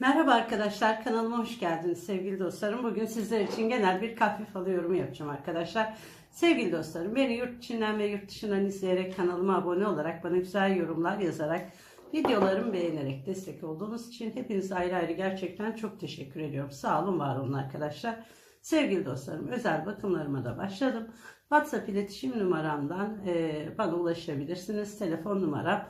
Merhaba arkadaşlar kanalıma hoş geldiniz sevgili dostlarım. Bugün sizler için genel bir kahve falı yorumu yapacağım arkadaşlar. Sevgili dostlarım beni yurt içinden ve yurt dışından izleyerek kanalıma abone olarak bana güzel yorumlar yazarak videolarımı beğenerek destek olduğunuz için hepinize ayrı ayrı gerçekten çok teşekkür ediyorum. Sağ olun var olun arkadaşlar. Sevgili dostlarım özel bakımlarıma da başladım. WhatsApp iletişim numaramdan e, bana ulaşabilirsiniz. Telefon numaram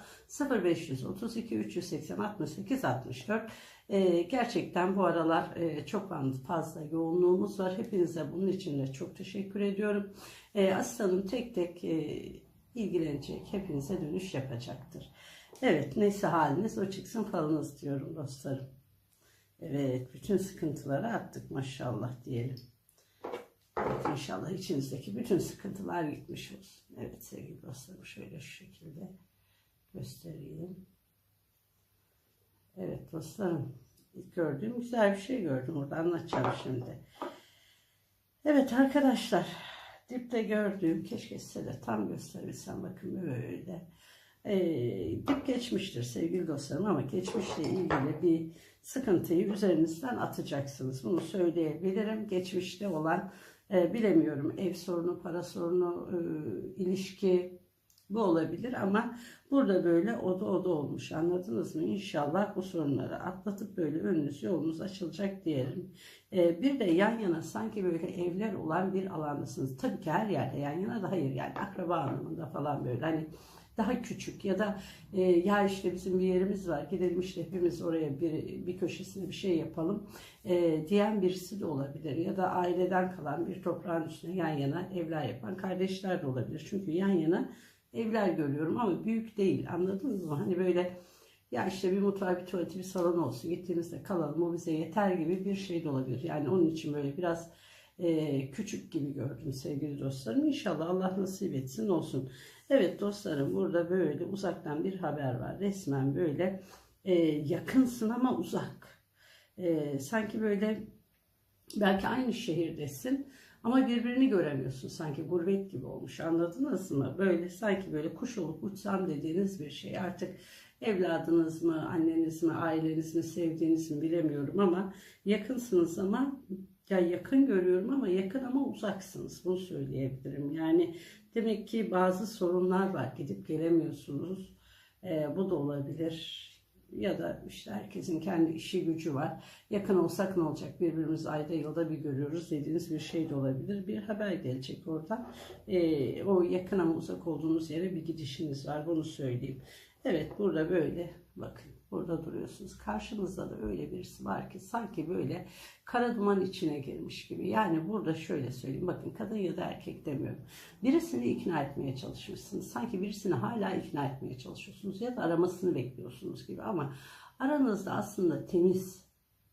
0532 380 68 64. E, gerçekten bu aralar e, çok fazla yoğunluğumuz var. Hepinize bunun için de çok teşekkür ediyorum. E, asistanım tek tek e, ilgilenecek. Hepinize dönüş yapacaktır. Evet neyse haliniz o çıksın falınız diyorum dostlarım. Evet bütün sıkıntıları attık maşallah diyelim. Evet, İnşallah içinizdeki bütün sıkıntılar gitmiş olsun. Evet sevgili dostlarım şöyle şu şekilde göstereyim. Evet dostlarım gördüğüm güzel bir şey gördüm. Orada anlatacağım şimdi. Evet arkadaşlar dipte gördüğüm keşke size de tam gösterebilsem bakın böyle. Ee, dip geçmiştir sevgili dostlarım ama geçmişle ilgili bir sıkıntıyı üzerinizden atacaksınız. Bunu söyleyebilirim. Geçmişte olan e, bilemiyorum ev sorunu, para sorunu, e, ilişki bu olabilir ama burada böyle oda oda olmuş anladınız mı? İnşallah bu sorunları atlatıp böyle önünüz yolunuz açılacak diyelim. E, bir de yan yana sanki böyle evler olan bir alandasınız. Tabii ki her yerde yan yana da hayır yani akraba anlamında falan böyle hani daha küçük ya da e, ya işte bizim bir yerimiz var gidelim işte hepimiz oraya bir, bir köşesine bir şey yapalım e, diyen birisi de olabilir ya da aileden kalan bir toprağın üstüne yan yana evler yapan kardeşler de olabilir. Çünkü yan yana evler görüyorum ama büyük değil anladınız mı? Hani böyle ya işte bir mutfağı bir tuvaleti bir salon olsun gittiğimizde kalalım o bize yeter gibi bir şey de olabilir. Yani onun için böyle biraz e, küçük gibi gördüm sevgili dostlarım. İnşallah Allah nasip etsin olsun. Evet dostlarım burada böyle uzaktan bir haber var. Resmen böyle e, yakınsın ama uzak. E, sanki böyle belki aynı şehirdesin ama birbirini göremiyorsun. Sanki gurbet gibi olmuş anladınız mı? Böyle sanki böyle kuş olup uçsam dediğiniz bir şey. Artık evladınız mı, anneniz mi, aileniz mi, sevdiğiniz mi bilemiyorum ama yakınsınız ama ya yakın görüyorum ama yakın ama uzaksınız. Bunu söyleyebilirim. Yani demek ki bazı sorunlar var. Gidip gelemiyorsunuz. Ee, bu da olabilir. Ya da işte herkesin kendi işi gücü var. Yakın olsak ne olacak? Birbirimizi ayda yılda bir görüyoruz dediğiniz bir şey de olabilir. Bir haber gelecek oradan. Ee, o yakın ama uzak olduğunuz yere bir gidişiniz var. Bunu söyleyeyim. Evet burada böyle bakın burada duruyorsunuz. Karşınızda da öyle birisi var ki sanki böyle kara duman içine girmiş gibi. Yani burada şöyle söyleyeyim bakın kadın ya da erkek demiyorum. Birisini ikna etmeye çalışmışsınız. Sanki birisini hala ikna etmeye çalışıyorsunuz ya da aramasını bekliyorsunuz gibi ama aranızda aslında temiz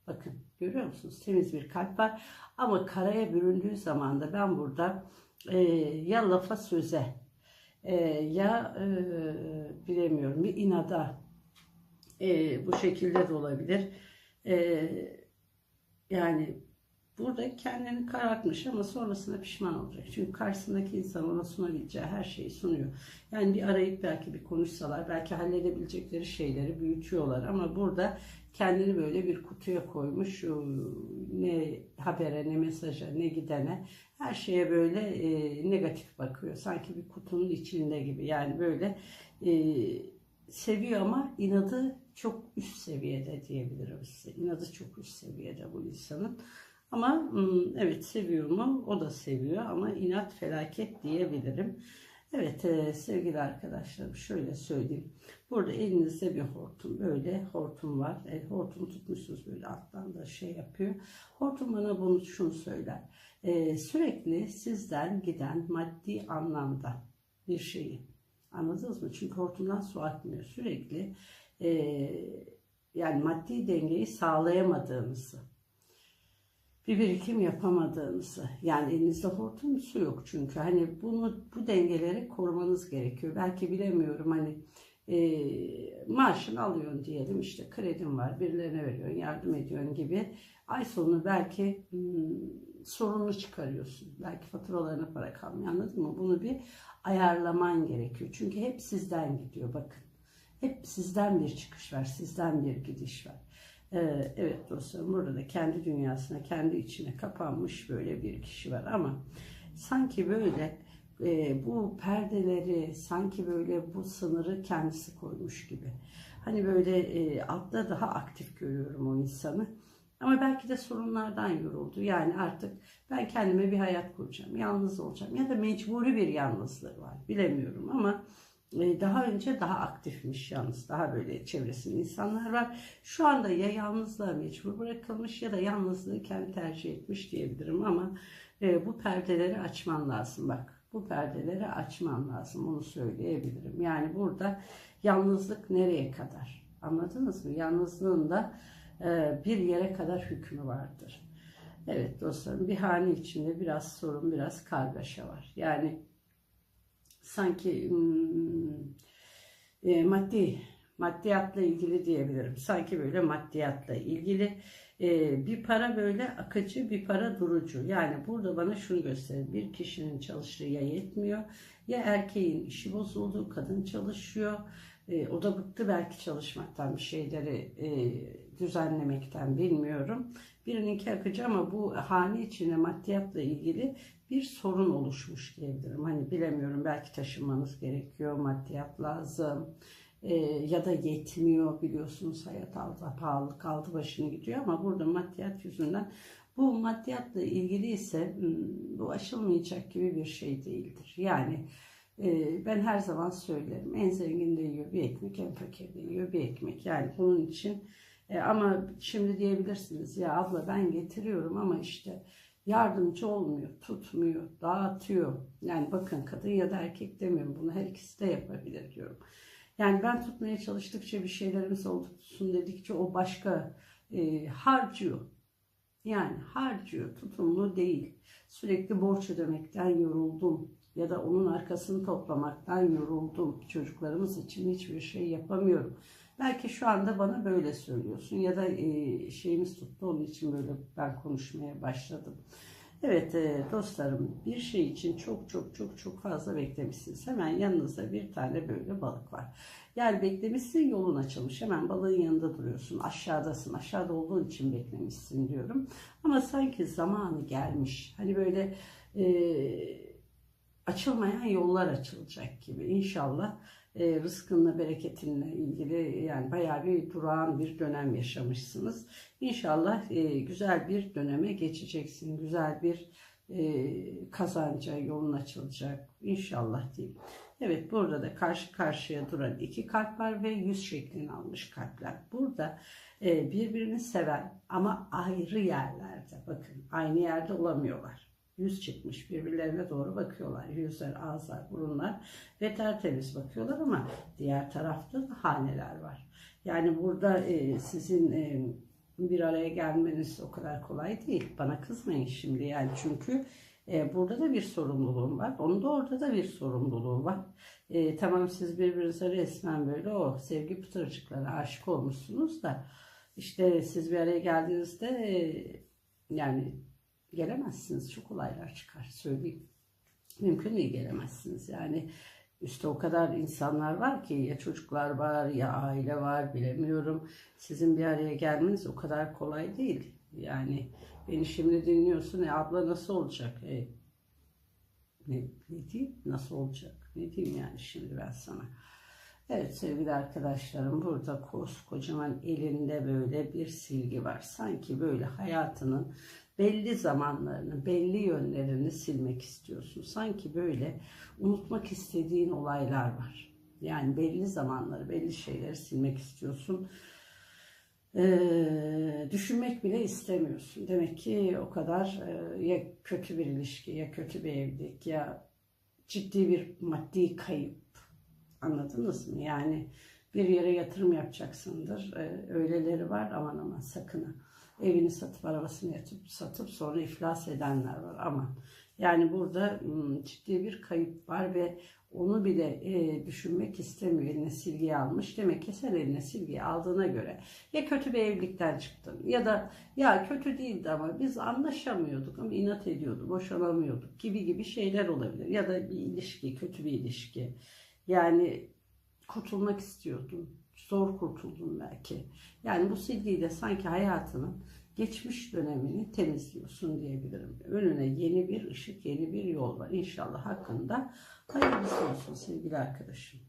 bakın görüyor musunuz? Temiz bir kalp var ama karaya büründüğü zaman da ben burada e, ya lafa söze e, ya e, bilemiyorum bir inada e, bu şekilde de olabilir. E, yani burada kendini karartmış ama sonrasında pişman olacak. Çünkü karşısındaki insan ona sunabileceği her şeyi sunuyor. Yani bir arayıp belki bir konuşsalar, belki halledebilecekleri şeyleri büyütüyorlar. Ama burada kendini böyle bir kutuya koymuş. Ne habere, ne mesaja, ne gidene her şeye böyle e, negatif bakıyor. Sanki bir kutunun içinde gibi. Yani böyle e, seviyor ama inadı çok üst seviyede diyebilirim size. İnadı çok üst seviyede bu insanın. Ama evet seviyor mu? O da seviyor ama inat felaket diyebilirim. Evet e, sevgili arkadaşlarım şöyle söyleyeyim. Burada elinizde bir hortum böyle hortum var. E, hortum tutmuşsunuz böyle alttan da şey yapıyor. Hortum bana bunu şunu söyler. E, sürekli sizden giden maddi anlamda bir şeyi anladınız mı? Çünkü hortumdan su akmıyor. Sürekli e, yani maddi dengeyi sağlayamadığınızı bir birikim yapamadığınızı yani elinizde hortum su yok çünkü. Hani bunu bu dengeleri korumanız gerekiyor. Belki bilemiyorum hani e, maaşını alıyorsun diyelim işte kredin var birilerine veriyorsun yardım ediyorsun gibi. Ay sonu belki hmm, sorunlu çıkarıyorsun. Belki faturalarına para kalmıyor anladın mı? Bunu bir ayarlaman gerekiyor. Çünkü hep sizden gidiyor bakın hep sizden bir çıkış var sizden bir gidiş var Ee, evet dostlarım burada da kendi dünyasına, kendi içine kapanmış böyle bir kişi var ama sanki böyle e, bu perdeleri, sanki böyle bu sınırı kendisi koymuş gibi. Hani böyle e, altta daha aktif görüyorum o insanı. Ama belki de sorunlardan yoruldu. Yani artık ben kendime bir hayat kuracağım, yalnız olacağım ya da mecburi bir yalnızlığı var. Bilemiyorum ama daha önce daha aktifmiş yalnız. Daha böyle çevresinde insanlar var. Şu anda ya yalnızlığa mecbur bırakılmış ya da yalnızlığı kendi tercih etmiş diyebilirim ama e, bu perdeleri açman lazım bak. Bu perdeleri açman lazım onu söyleyebilirim. Yani burada yalnızlık nereye kadar? Anladınız mı? Yalnızlığın da e, bir yere kadar hükmü vardır. Evet dostlarım bir hane içinde biraz sorun, biraz kargaşa var. Yani sanki hmm, e, maddi maddiyatla ilgili diyebilirim. Sanki böyle maddiyatla ilgili e, bir para böyle akıcı, bir para durucu. Yani burada bana şunu gösterir. Bir kişinin çalıştığı ya yetmiyor ya erkeğin işi bozuldu, kadın çalışıyor. E, o da bıktı belki çalışmaktan bir şeyleri e, düzenlemekten bilmiyorum. Birininki akıcı ama bu hane içinde maddiyatla ilgili bir sorun oluşmuş diyebilirim. Hani bilemiyorum belki taşınmanız gerekiyor, maddiyat lazım e, ya da yetmiyor biliyorsunuz hayat aldı, pahalı kaldı başını gidiyor ama burada maddiyat yüzünden bu maddiyatla ilgili ise hmm, bu aşılmayacak gibi bir şey değildir. Yani e, ben her zaman söylerim en zengin de yiyor bir ekmek en fakir de yiyor bir ekmek. Yani bunun için e, ama şimdi diyebilirsiniz ya abla ben getiriyorum ama işte yardımcı olmuyor, tutmuyor, dağıtıyor. Yani bakın kadın ya da erkek demiyorum bunu her ikisi de yapabilir diyorum. Yani ben tutmaya çalıştıkça bir şeylerimiz olsun dedikçe o başka e, harcıyor. Yani harcıyor, tutumlu değil. Sürekli borç ödemekten yoruldum ya da onun arkasını toplamaktan yoruldum. Çocuklarımız için hiçbir şey yapamıyorum. Belki şu anda bana böyle söylüyorsun ya da e, şeyimiz tuttu onun için böyle ben konuşmaya başladım. Evet e, dostlarım bir şey için çok çok çok çok fazla beklemişsiniz. Hemen yanınızda bir tane böyle balık var. Yani beklemişsin yolun açılmış. Hemen balığın yanında duruyorsun. Aşağıdasın. Aşağıda olduğun için beklemişsin diyorum. Ama sanki zamanı gelmiş. Hani böyle e, açılmayan yollar açılacak gibi. İnşallah e, rızkınla bereketinle ilgili yani bayağı bir durağan bir dönem yaşamışsınız. İnşallah e, güzel bir döneme geçeceksin. Güzel bir e, kazanca yolun açılacak. İnşallah diyeyim. Evet burada da karşı karşıya duran iki kalp var ve yüz şeklini almış kalpler. Burada birbirini seven ama ayrı yerlerde bakın aynı yerde olamıyorlar yüz çıkmış birbirlerine doğru bakıyorlar. Yüzler, ağızlar, burunlar ve tertemiz bakıyorlar ama diğer tarafta da haneler var. Yani burada e, sizin e, bir araya gelmeniz o kadar kolay değil. Bana kızmayın şimdi yani çünkü e, burada da bir sorumluluğum var. Onun da orada da bir sorumluluğu var. E, tamam siz birbirinize resmen böyle o sevgi pıtırcıklara aşık olmuşsunuz da işte siz bir araya geldiğinizde e, yani gelemezsiniz. Çok olaylar çıkar söyleyeyim. Mümkün değil gelemezsiniz. Yani üstte o kadar insanlar var ki ya çocuklar var ya aile var bilemiyorum. Sizin bir araya gelmeniz o kadar kolay değil. Yani beni şimdi dinliyorsun. E abla nasıl olacak? E, ne, ne diyeyim? Nasıl olacak? Ne diyeyim yani şimdi ben sana? Evet sevgili arkadaşlarım burada kocaman elinde böyle bir silgi var. Sanki böyle hayatının belli zamanlarını, belli yönlerini silmek istiyorsun. Sanki böyle unutmak istediğin olaylar var. Yani belli zamanları, belli şeyleri silmek istiyorsun. Ee, düşünmek bile istemiyorsun. Demek ki o kadar e, ya kötü bir ilişki, ya kötü bir evlilik, ya ciddi bir maddi kayıp. Anladınız mı? Yani bir yere yatırım yapacaksındır. Ee, öyleleri var aman aman sakın evini satıp arabasını yatıp satıp sonra iflas edenler var ama yani burada ciddi bir kayıp var ve onu bile e, düşünmek istemiyor. Eline silgiyi almış. Demek ki sen eline silgiyi aldığına göre ya kötü bir evlilikten çıktın ya da ya kötü değildi ama biz anlaşamıyorduk ama inat ediyordu, boşanamıyorduk gibi gibi şeyler olabilir. Ya da bir ilişki, kötü bir ilişki. Yani kurtulmak istiyordun zor kurtuldun belki. Yani bu silgiyi de sanki hayatının geçmiş dönemini temizliyorsun diyebilirim. Önüne yeni bir ışık, yeni bir yol var. İnşallah hakkında hayırlısı olsun sevgili arkadaşım.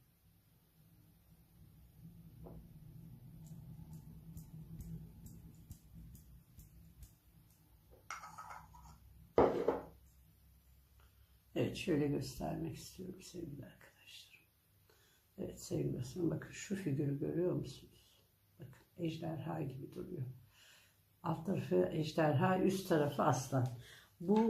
Evet şöyle göstermek istiyorum sevgili arkadaşlarım. Evet sevgili dostlarım bakın şu figürü görüyor musunuz? Bakın ejderha gibi duruyor. Alt tarafı ejderha, üst tarafı aslan. Bu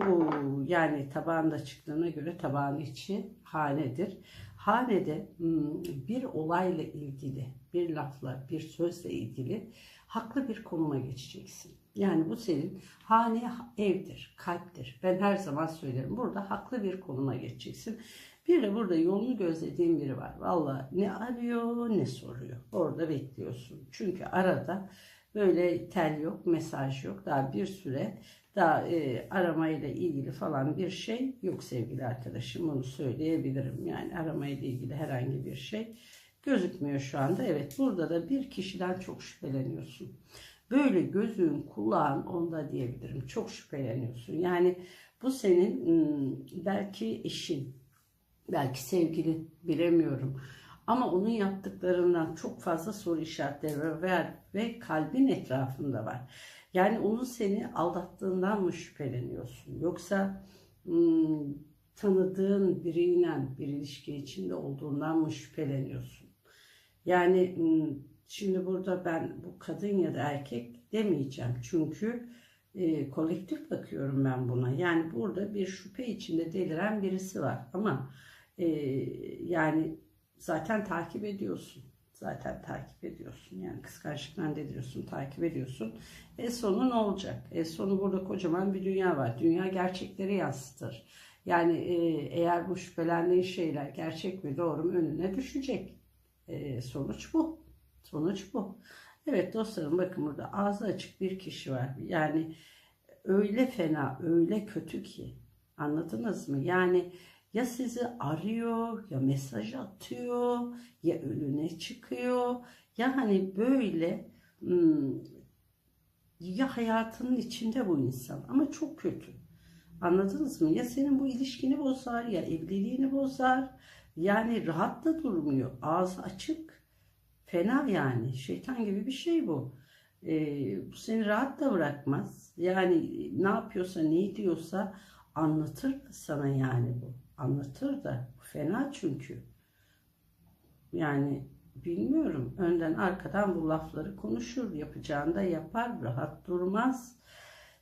yani tabağında çıktığına göre tabağın içi hanedir. Hanede hmm, bir olayla ilgili, bir lafla, bir sözle ilgili haklı bir konuma geçeceksin. Yani bu senin hane evdir, kalptir. Ben her zaman söylerim. Burada haklı bir konuma geçeceksin. Bir de burada yolunu gözlediğin biri var. Valla ne arıyor ne soruyor. Orada bekliyorsun. Çünkü arada böyle tel yok, mesaj yok. Daha bir süre daha e, aramayla ilgili falan bir şey yok sevgili arkadaşım. Onu söyleyebilirim. Yani aramayla ilgili herhangi bir şey gözükmüyor şu anda. Evet burada da bir kişiden çok şüpheleniyorsun. Böyle gözün, kulağın onda diyebilirim. Çok şüpheleniyorsun. Yani bu senin belki eşin, belki sevgilin bilemiyorum. Ama onun yaptıklarından çok fazla soru işaretleri var ve kalbin etrafında var. Yani onun seni aldattığından mı şüpheleniyorsun? Yoksa tanıdığın biriyle bir ilişki içinde olduğundan mı şüpheleniyorsun? Yani hmm, şimdi burada ben bu kadın ya da erkek demeyeceğim. Çünkü e, kolektif bakıyorum ben buna. Yani burada bir şüphe içinde deliren birisi var. Ama e, yani zaten takip ediyorsun. Zaten takip ediyorsun. Yani kıskançlıktan ne diyorsun? Takip ediyorsun. E sonu ne olacak? E sonu burada kocaman bir dünya var. Dünya gerçekleri yansıtır. Yani e, eğer bu şüphelendiğin şeyler gerçek mi doğru mu önüne düşecek. E, sonuç bu. Sonuç bu. Evet dostlarım bakın burada ağzı açık bir kişi var. Yani öyle fena, öyle kötü ki. Anladınız mı? Yani ya sizi arıyor, ya mesaj atıyor, ya önüne çıkıyor. Ya hani böyle hmm, ya hayatının içinde bu insan ama çok kötü. Anladınız mı? Ya senin bu ilişkini bozar ya evliliğini bozar. Yani rahat da durmuyor. Ağzı açık. Fena yani. Şeytan gibi bir şey bu. Ee, bu seni rahat da bırakmaz. Yani ne yapıyorsa ne diyorsa anlatır sana yani bu. Anlatır da. Fena çünkü. Yani bilmiyorum. Önden arkadan bu lafları konuşur. Yapacağını da yapar. Rahat durmaz.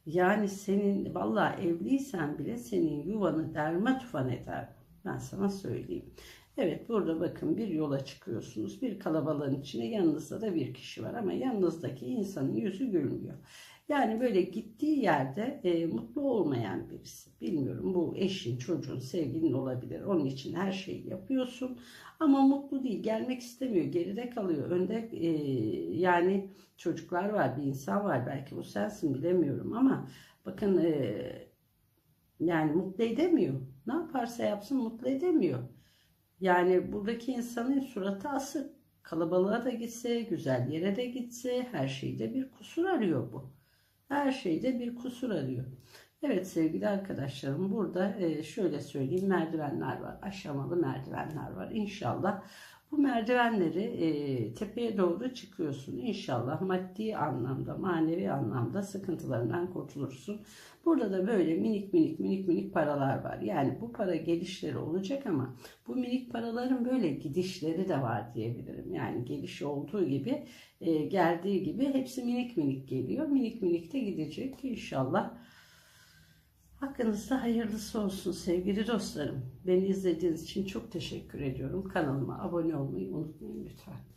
Yani senin vallahi evliysen bile senin yuvanı derme tufan eder. Ben sana söyleyeyim. Evet burada bakın bir yola çıkıyorsunuz. Bir kalabalığın içine yanınızda da bir kişi var ama yanınızdaki insanın yüzü gülmüyor. Yani böyle gittiği yerde e, mutlu olmayan birisi. Bilmiyorum bu eşin, çocuğun, sevgilin olabilir. Onun için her şeyi yapıyorsun ama mutlu değil. Gelmek istemiyor. Geride kalıyor. Önde e, yani çocuklar var, bir insan var. Belki bu sensin bilemiyorum ama bakın e, yani mutlu edemiyor. Ne yaparsa yapsın mutlu edemiyor. Yani buradaki insanın suratı asık. Kalabalığa da gitse, güzel yere de gitse her şeyde bir kusur arıyor bu. Her şeyde bir kusur arıyor. Evet sevgili arkadaşlarım burada e, şöyle söyleyeyim merdivenler var. Aşamalı merdivenler var. İnşallah bu merdivenleri e, tepeye doğru çıkıyorsun. İnşallah maddi anlamda, manevi anlamda sıkıntılarından kurtulursun. Burada da böyle minik minik minik minik paralar var. Yani bu para gelişleri olacak ama bu minik paraların böyle gidişleri de var diyebilirim. Yani geliş olduğu gibi, e, geldiği gibi hepsi minik minik geliyor. Minik minik de gidecek inşallah. Hakkınızda hayırlısı olsun sevgili dostlarım. Beni izlediğiniz için çok teşekkür ediyorum. Kanalıma abone olmayı unutmayın lütfen.